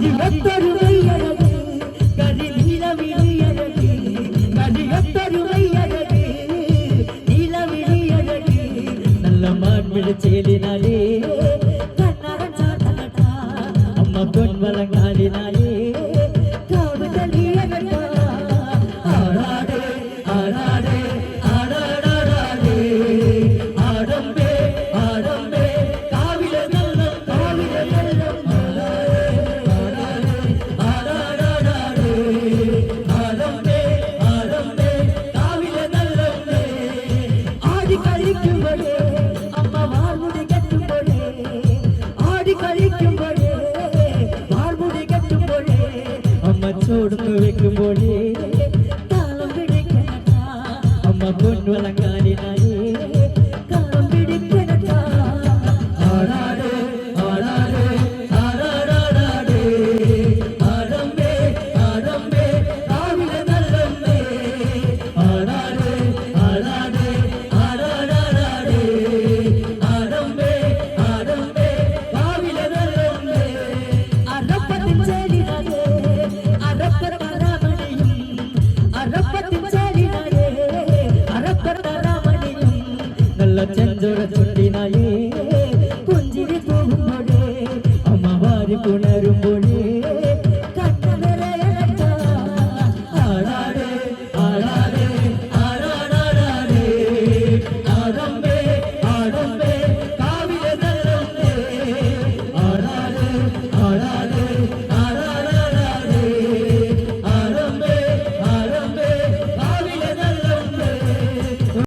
கரியத்தருமை அழகு கரி நிலவிழி அழகு கரியத்தருமை அழகு நிலவிழி அழகு நல்ல மார்பிழ சேலினாலே கண்ணாரன் சாத்தா அம்மா பொன் வளங்காலினாலே. உடுப்பு வைக்கும் போது தாளம் கிடைக்க அம்மா பொன் வழங்காடினாயே ഉണരുമ്പോൾ